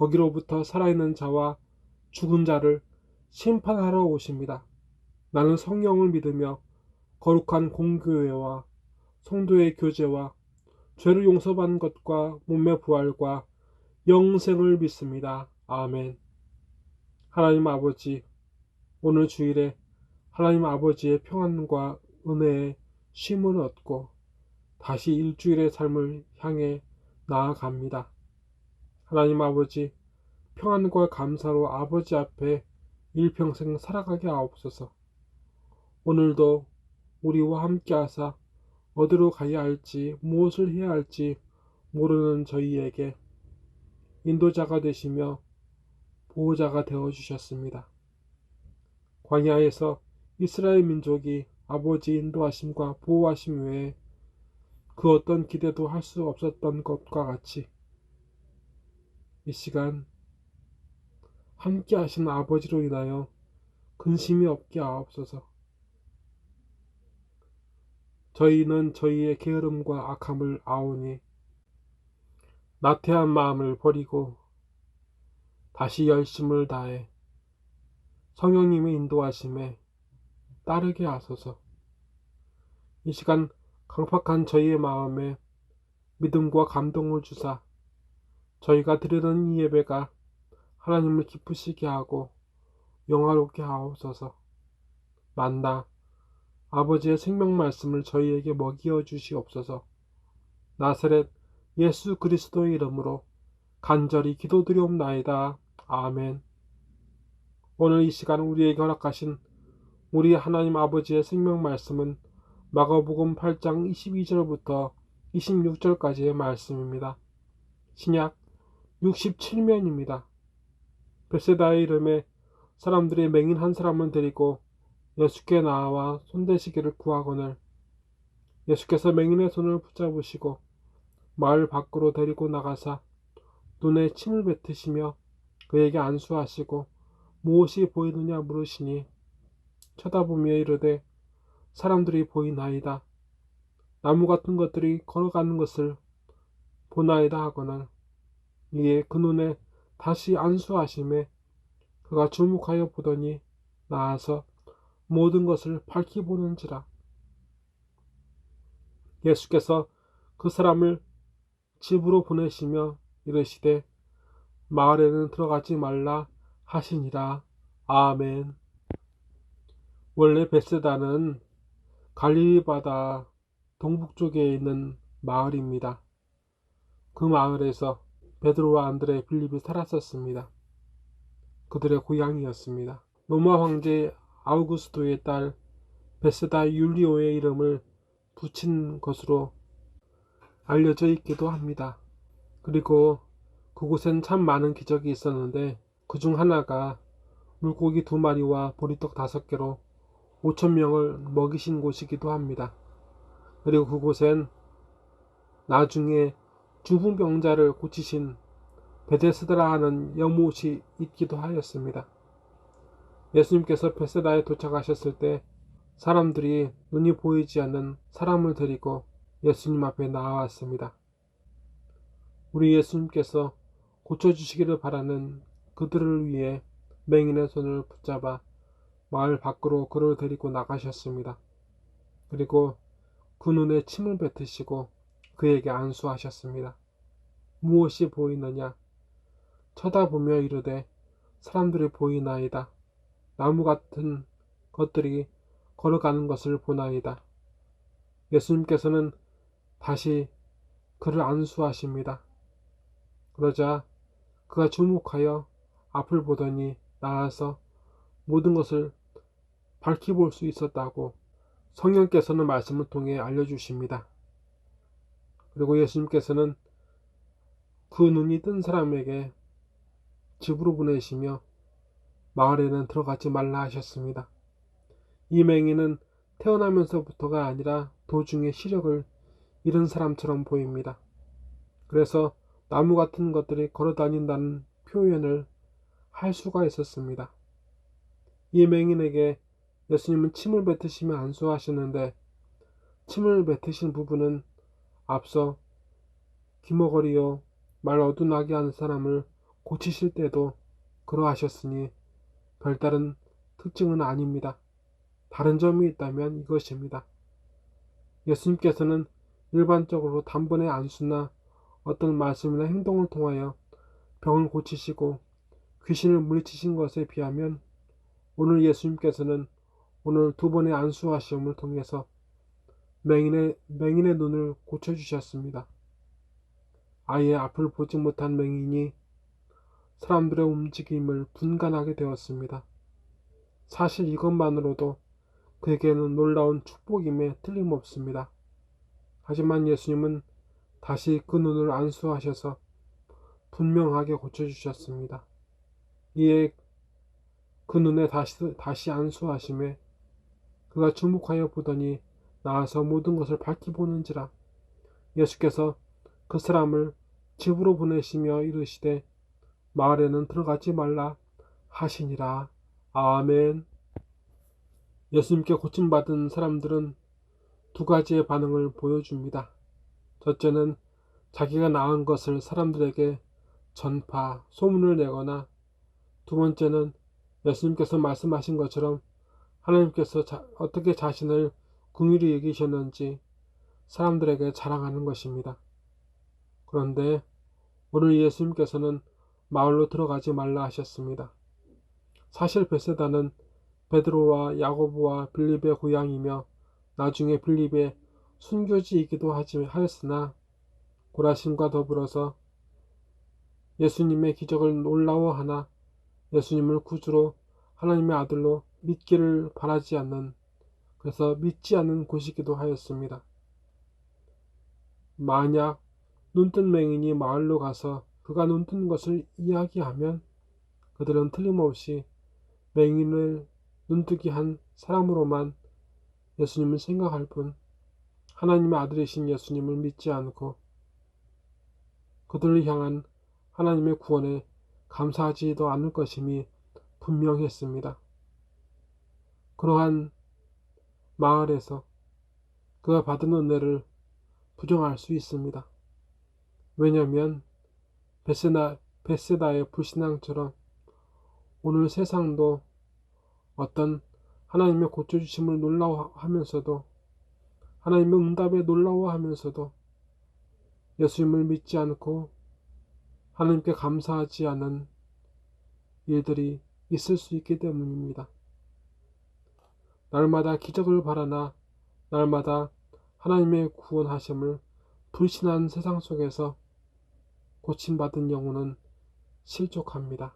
거기로부터 살아있는 자와 죽은 자를 심판하러 오십니다. 나는 성령을 믿으며 거룩한 공교회와 성도의 교제와 죄를 용서받는 것과 몸의 부활과 영생을 믿습니다. 아멘. 하나님 아버지, 오늘 주일에 하나님 아버지의 평안과 은혜의 쉼을 얻고 다시 일주일의 삶을 향해 나아갑니다. 하나님 아버지, 평안과 감사로 아버지 앞에 일평생 살아가게 하옵소서. 오늘도 우리와 함께 하사 어디로 가야 할지 무엇을 해야 할지 모르는 저희에게 인도자가 되시며 보호자가 되어 주셨습니다. 광야에서 이스라엘 민족이 아버지 인도하심과 보호하심 외에 그 어떤 기대도 할 수 없었던 것과 같이 이 시간 함께 하신 아버지로 인하여 근심이 없게 하옵소서. 저희는 저희의 게으름과 악함을 아오니 나태한 마음을 버리고 다시 열심을 다해 성령님의 인도하심에 따르게 하소서. 이 시간 강팍한 저희의 마음에 믿음과 감동을 주사 저희가 드리는 이 예배가 하나님을 기쁘시게 하고 영화롭게 하옵소서. 만나 아버지의 생명 말씀을 저희에게 먹이어 주시옵소서. 나사렛 예수 그리스도의 이름으로 간절히 기도드리옵나이다. 아멘. 오늘 이 시간 우리에게 허락하신 우리 하나님 아버지의 생명 말씀은 마가복음 8장 22절부터 26절까지의 말씀입니다. 신약 67면입니다. 베세다의 이름에 사람들이 맹인 한 사람을 데리고 예수께 나와 손대시기를 구하거늘 예수께서 맹인의 손을 붙잡으시고 마을 밖으로 데리고 나가사 눈에 침을 뱉으시며 그에게 안수하시고 무엇이 보이느냐 물으시니 쳐다보며 이르되 사람들이 보이나이다. 나무 같은 것들이 걸어가는 것을 보나이다 하거늘 이에 그 눈에 다시 안수하심에 그가 주목하여 보더니 나아서 모든 것을 밝히 보는지라. 예수께서 그 사람을 집으로 보내시며 이르시되 마을에는 들어가지 말라 하시니라. 아멘. 원래 베세다는 갈릴리 바다 동북쪽에 있는 마을입니다. 그 마을에서 베드로와 안드레, 빌립이 살았었습니다. 그들의 고향이었습니다. 로마 황제 아우구스토의 딸 베세다 율리오의 이름을 붙인 것으로 알려져 있기도 합니다. 그리고 그곳엔 참 많은 기적이 있었는데 그 중 하나가 물고기 두 마리와 보리떡 다섯 개로 5천 명을 먹이신 곳이기도 합니다. 그리고 그곳엔 나중에 중풍병자를 고치신 베데스드라 하는 연못이 있기도 하였습니다. 예수님께서 베세다에 도착하셨을 때 사람들이 눈이 보이지 않는 사람을 데리고 예수님 앞에 나왔습니다. 우리 예수님께서 고쳐주시기를 바라는 그들을 위해 맹인의 손을 붙잡아 마을 밖으로 그를 데리고 나가셨습니다. 그리고 그 눈에 침을 뱉으시고 그에게 안수하셨습니다. 무엇이 보이느냐? 쳐다보며 이르되 사람들이 보이나이다. 나무 같은 것들이 걸어가는 것을 보나이다. 예수님께서는 다시 그를 안수하십니다. 그러자 그가 주목하여 앞을 보더니 나아서 모든 것을 밝히 볼 수 있었다고 성령께서는 말씀을 통해 알려주십니다. 그리고 예수님께서는 그 눈이 뜬 사람에게 집으로 보내시며 마을에는 들어가지 말라 하셨습니다. 이 맹인은 태어나면서부터가 아니라 도중에 시력을 잃은 사람처럼 보입니다. 그래서 나무 같은 것들이 걸어 다닌다는 표현을 할 수가 있었습니다. 이 맹인에게 예수님은 침을 뱉으시며 안수하셨는데 침을 뱉으신 부분은 앞서 귀머거리요 말 어둔하게 하는 사람을 고치실 때도 그러하셨으니 별다른 특징은 아닙니다. 다른 점이 있다면 이것입니다. 예수님께서는 일반적으로 단번에 안수나 어떤 말씀이나 행동을 통하여 병을 고치시고 귀신을 물리치신 것에 비하면 오늘 예수님께서는 오늘 두 번의 안수하시험을 통해서 맹인의, 맹인의 눈을 고쳐주셨습니다. 아예 앞을 보지 못한 맹인이 사람들의 움직임을 분간하게 되었습니다. 사실 이것만으로도 그에게는 놀라운 축복임에 틀림없습니다. 하지만 예수님은 다시 그 눈을 안수하셔서 분명하게 고쳐주셨습니다. 이에 그 눈에 다시, 다시 안수하심에 그가 주목하여 보더니 나와서 모든 것을 밝히 보는지라 예수께서 그 사람을 집으로 보내시며 이르시되 마을에는 들어가지 말라 하시니라. 아멘. 예수님께 고침받은 사람들은 두 가지의 반응을 보여줍니다. 첫째는 자기가 나은 것을 사람들에게 전파, 소문을 내거나 두 번째는 예수님께서 말씀하신 것처럼 하나님께서 자, 어떻게 자신을 궁휼히 여기셨는지 사람들에게 자랑하는 것입니다. 그런데 오늘 예수님께서는 마을로 들어가지 말라 하셨습니다. 사실 베세다는 베드로와 야고보와 빌립의 고향이며 나중에 빌립의 순교지이기도 하였으나 고라신과 더불어서 예수님의 기적을 놀라워하나 예수님을 구주로 하나님의 아들로 믿기를 바라지 않는 그래서 믿지 않는 곳이기도 하였습니다. 만약 눈뜬 맹인이 마을로 가서 그가 눈뜬 것을 이야기하면 그들은 틀림없이 맹인을 눈뜨게 한 사람으로만 예수님을 생각할 뿐 하나님의 아들이신 예수님을 믿지 않고 그들을 향한 하나님의 구원에 감사하지도 않을 것임이 분명했습니다. 그러한 마을에서 그가 받은 은혜를 부정할 수 있습니다. 왜냐하면 베세다, 베세다의 불신앙처럼 오늘 세상도 어떤 하나님의 고쳐주심을 놀라워하면서도 하나님의 응답에 놀라워하면서도 예수님을 믿지 않고 하나님께 감사하지 않은 일들이 있을 수 있기 때문입니다. 날마다 기적을 바라나 날마다 하나님의 구원하심을 불신한 세상 속에서 고침받은 영혼은 실족합니다.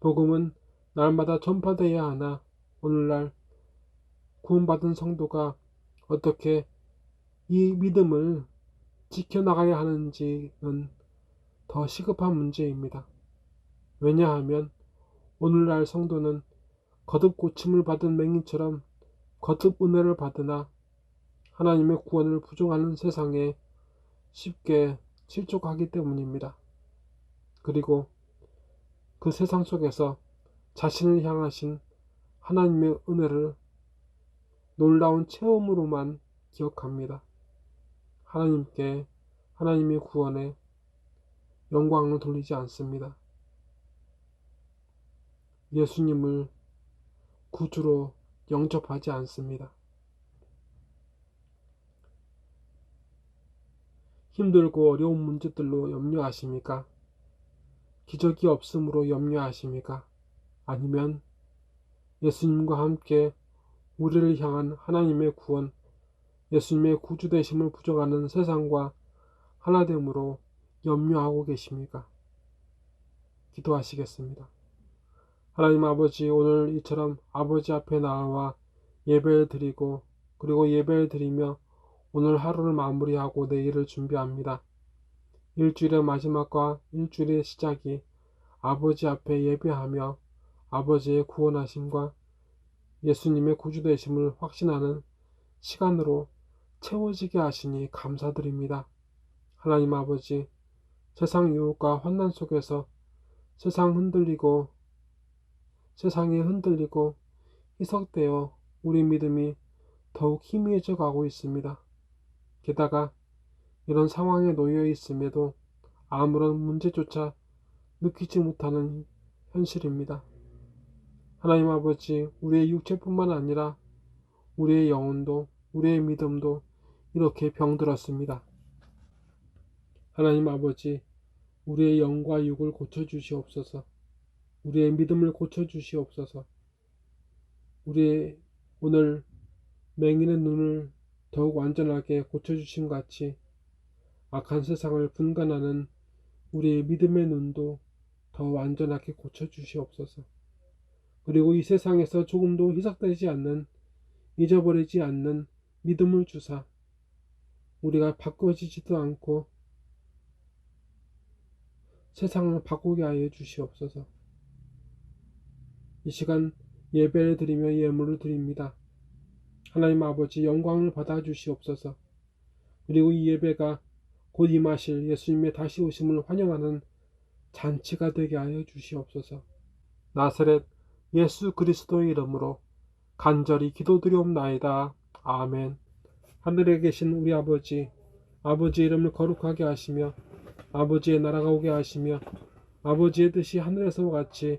복음은 날마다 전파되어야 하나 오늘날 구원받은 성도가 어떻게 이 믿음을 지켜나가야 하는지는 더 시급한 문제입니다. 왜냐하면 오늘날 성도는 거듭 고침을 받은 맹인처럼 거듭 은혜를 받으나 하나님의 구원을 부정하는 세상에 쉽게 실족하기 때문입니다. 그리고 그 세상 속에서 자신을 향하신 하나님의 은혜를 놀라운 체험으로만 기억합니다. 하나님께 하나님의 구원에 영광을 돌리지 않습니다. 예수님을 구주로 영접하지 않습니다. 힘들고 어려운 문제들로 염려하십니까? 기적이 없으므로 염려하십니까? 아니면 예수님과 함께 우리를 향한 하나님의 구원, 예수님의 구주 되심을 부정하는 세상과 하나됨으로 염려하고 계십니까? 기도하시겠습니다. 하나님 아버지, 오늘 이처럼 아버지 앞에 나와 예배를 드리고 그리고 예배를 드리며 오늘 하루를 마무리하고 내일을 준비합니다. 일주일의 마지막과 일주일의 시작이 아버지 앞에 예배하며 아버지의 구원하심과 예수님의 구주되심을 확신하는 시간으로 채워지게 하시니 감사드립니다. 하나님 아버지, 세상 유혹과 환난 속에서 세상 흔들리고 세상이 흔들리고 희석되어 우리 믿음이 더욱 희미해져 가고 있습니다. 게다가 이런 상황에 놓여 있음에도 아무런 문제조차 느끼지 못하는 현실입니다. 하나님 아버지, 우리의 육체뿐만 아니라 우리의 영혼도, 우리의 믿음도 이렇게 병들었습니다. 하나님 아버지, 우리의 영과 육을 고쳐주시옵소서. 우리의 믿음을 고쳐주시옵소서. 우리의 오늘 맹인의 눈을 더욱 완전하게 고쳐주신 같이 악한 세상을 분간하는 우리의 믿음의 눈도 더 완전하게 고쳐주시옵소서. 그리고 이 세상에서 조금도 희석되지 않는, 잊어버리지 않는 믿음을 주사 우리가 바꿔지지도 않고 세상을 바꾸게 하여 주시옵소서. 이 시간 예배를 드리며 예물을 드립니다. 하나님 아버지 영광을 받아 주시옵소서. 그리고 이 예배가 곧 임하실 예수님의 다시 오심을 환영하는 잔치가 되게 하여 주시옵소서. 나사렛 예수 그리스도의 이름으로 간절히 기도드리옵나이다. 아멘. 하늘에 계신 우리 아버지, 아버지의 이름을 거룩하게 하시며 아버지의 나라가 오게 하시며 아버지의 뜻이 하늘에서와 같이